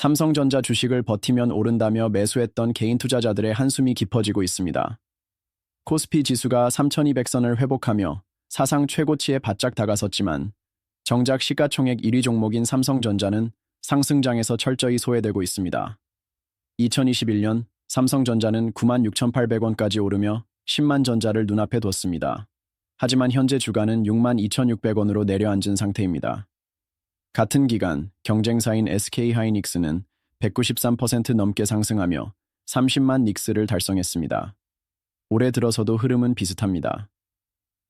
삼성전자 주식을 버티면 오른다며 매수했던 개인 투자자들의 한숨이 깊어지고 있습니다. 코스피 지수가 3200선을 회복하며 사상 최고치에 바짝 다가섰지만 정작 시가총액 1위 종목인 삼성전자는 상승장에서 철저히 소외되고 있습니다. 2021년 삼성전자는 96,800원까지 오르며 10만 전자를 눈앞에 뒀습니다. 하지만 현재 주가는 62,600원으로 내려앉은 상태입니다. 같은 기간 경쟁사인 SK하이닉스는 193% 넘게 상승하며 30만 닉스를 달성했습니다. 올해 들어서도 흐름은 비슷합니다.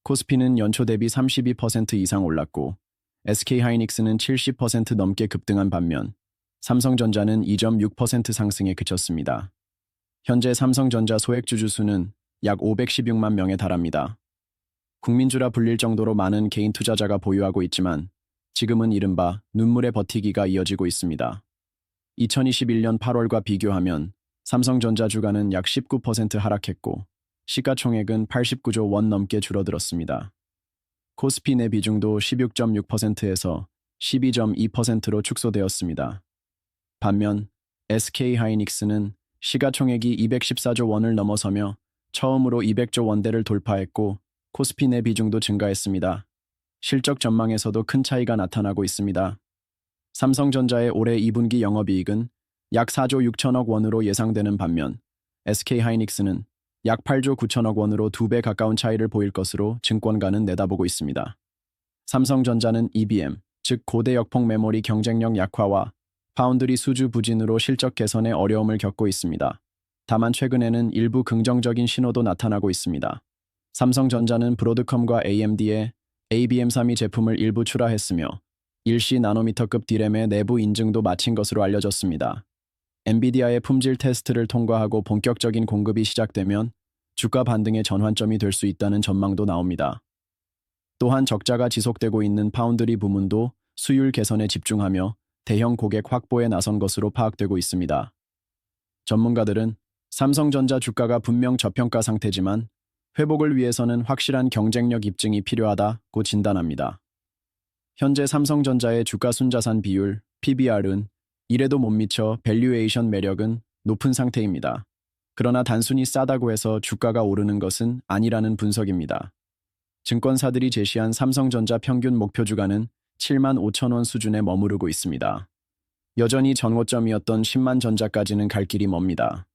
코스피는 연초 대비 32% 이상 올랐고 SK하이닉스는 70% 넘게 급등한 반면 삼성전자는 2.6% 상승에 그쳤습니다. 현재 삼성전자 소액주주 수는 약 516만 명에 달합니다. 국민주라 불릴 정도로 많은 개인 투자자가 보유하고 있지만 지금은 이른바 눈물의 버티기가 이어지고 있습니다. 2021년 8월과 비교하면 삼성전자 주가는 약 19% 하락했고 시가총액은 89조 원 넘게 줄어들었습니다. 코스피 내 비중도 16.6%에서 12.2%로 축소되었습니다. 반면 SK하이닉스는 시가총액이 214조 원을 넘어서며 처음으로 200조 원대를 돌파했고 코스피 내 비중도 증가했습니다. 실적 전망에서도 큰 차이가 나타나고 있습니다. 삼성전자의 올해 2분기 영업이익은 약 4조 6천억 원으로 예상되는 반면 SK하이닉스는 약 8조 9천억 원으로 두 배 가까운 차이를 보일 것으로 증권가는 내다보고 있습니다. 삼성전자는 EBM, 즉 고대 역폭 메모리 경쟁력 약화와 파운드리 수주 부진으로 실적 개선에 어려움을 겪고 있습니다. 다만 최근에는 일부 긍정적인 신호도 나타나고 있습니다. 삼성전자는 브로드컴과 AMD의 ABM32 제품을 일부 출하했으며 일시 나노미터급 디램의 내부 인증도 마친 것으로 알려졌습니다. 엔비디아의 품질 테스트를 통과하고 본격적인 공급이 시작되면 주가 반등의 전환점이 될 수 있다는 전망도 나옵니다. 또한 적자가 지속되고 있는 파운드리 부문도 수율 개선에 집중하며 대형 고객 확보에 나선 것으로 파악되고 있습니다. 전문가들은 삼성전자 주가가 분명 저평가 상태지만 회복을 위해서는 확실한 경쟁력 입증이 필요하다고 진단합니다. 현재 삼성전자의 주가 순자산 비율 PBR은 이래도 못 미쳐 밸류에이션 매력은 높은 상태입니다. 그러나 단순히 싸다고 해서 주가가 오르는 것은 아니라는 분석입니다. 증권사들이 제시한 삼성전자 평균 목표 주가는 7만 5천 원 수준에 머무르고 있습니다. 여전히 전고점이었던 10만 전자까지는 갈 길이 멉니다.